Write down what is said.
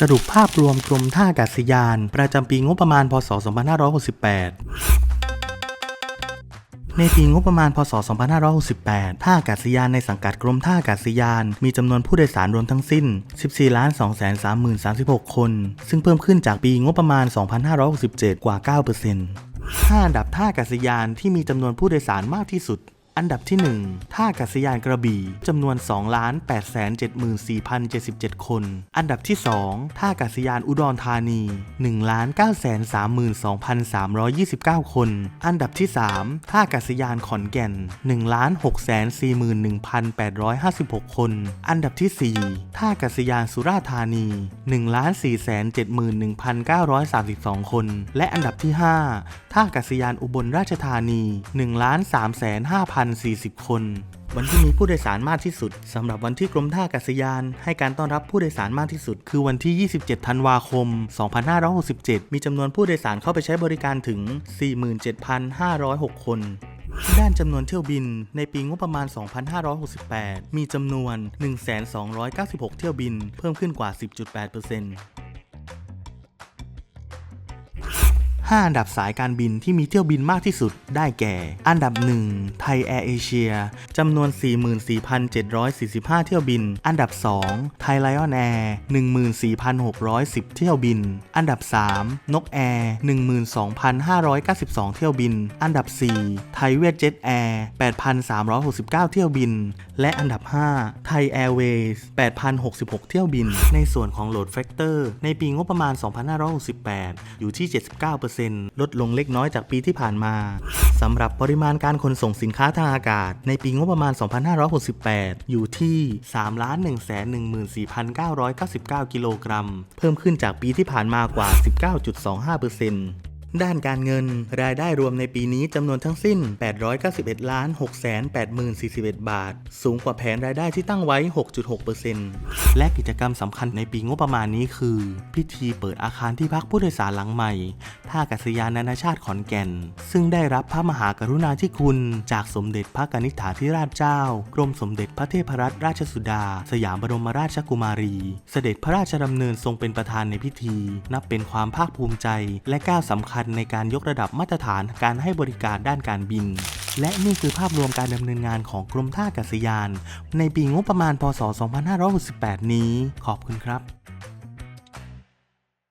สรุปภาพรวมกรมท่าอากาศยาน ประจำปีงบประมาณ พศ 2568ในปีงบประมาณ พศ 2568 ท่าอากาศยานในสังกัดกรมท่าอากาศยาน มีจำนวนผู้โดยสารรวมทั้งสิ้น 14 2 3 3 36 คน ซึ่งเพิ่มขึ้นจากปีงบประมาณ 2567 กว่า9% 5อันดับท่าอากาศยานที่มีจำนวนผู้โดยสารมากที่สุด อันดับที่ 1 ท่าอากาศยานกระบี่จำนวน 2 8 7 4 0 7 7 คน อันดับที่ 2 ท่าอากาศยานอุดรธานี 1 9 3 2 3 2 9 คน อันดับที่ 3 ท่าอากาศยานขอนแก่น 1 6 4 1 8 5 6 คน อันดับที่ 4 ท่าอากาศยานสุราษฎร์ธานี 1 4 7 1 932 คน และอันดับที่ 5 ท่าอากาศยานอุบลราชธานี 1 3 5 0 40 คน วันที่มีผู้โดยสารมากที่สุดสำหรับวันที่กรมท่าอากาศยาน ให้การต้อนรับผู้โดยสารมากที่สุด คือวันที่ 27 ธันวาคม 2567 มีจำนวนผู้โดยสารเข้าไปใช้บริการถึง 47,506 คนด้านจำนวนเที่ยวบินในปีงบประมาณ 2568 มีจำนวน 1,296 เที่ยวบิน เพิ่มขึ้นกว่า 10.8% 5 อันดับสายการบินที่มีเที่ยวบินมากที่สุดได้แก่ อันดับ 1 ไทยแอร์เอเชียจำนวน 44,745 เที่ยวบิน อันดับ 2 ไทยไลออนแอร์14,610 เที่ยวบิน อันดับ 3 นกแอร์12,592 เที่ยวบิน อันดับ 4 ไทยเวทเจ็ตแอร์8,369 เที่ยวบิน และอันดับ 5 ไทยแอร์เวย์8,066 เที่ยวบิน ในส่วนของโหลดแฟกเตอร์ในปีงบประมาณ 2568 อยู่ที่ 79%ลดลงเล็กน้อยจากปีที่ผ่านมาสำหรับปริมาณการขนส่งสินค้าทางอากาศ ในปีงบประมาณ 2568 อยู่ที่ 3,114,999 กิโลกรัม เพิ่มขึ้นจากปีที่ผ่านมากว่า 19.25% ด้านการเงิน รายได้รวมในปีนี้จำนวนทั้งสิ้น 891ล้าน6 8 0 4 1 บาท สูงกว่าแผนรายได้ที่ตั้งไว้ 6.6%และกิจกรรมสำคัญในปีงบประมาณนี้คือ พิธีเปิดอาคารที่พักผู้โดยสารหลังใหม่ ท่าอากาศยานนานาชาติขอนแก่น ซึ่งได้รับพระมหากรุณาธิคุณ จากสมเด็จพระกนิษฐาธิราชเจ้า กรมสมเด็จพระเทพรัตนราชสุดา สยามบรมราชกุมารี เสด็จพระราชดำเนินทรงเป็นประธานในพิธี นับเป็นความภาคภูมิใจและก้าวสำคัญคัญในการยกระดับมาตรฐานการให้บริการด้านการบิน และนี่คือภาพรวมการดำเนินงานของกรมท่าอากาศยาน ในปีงบประมาณพศ 2568 นี้ ขอบคุณครับ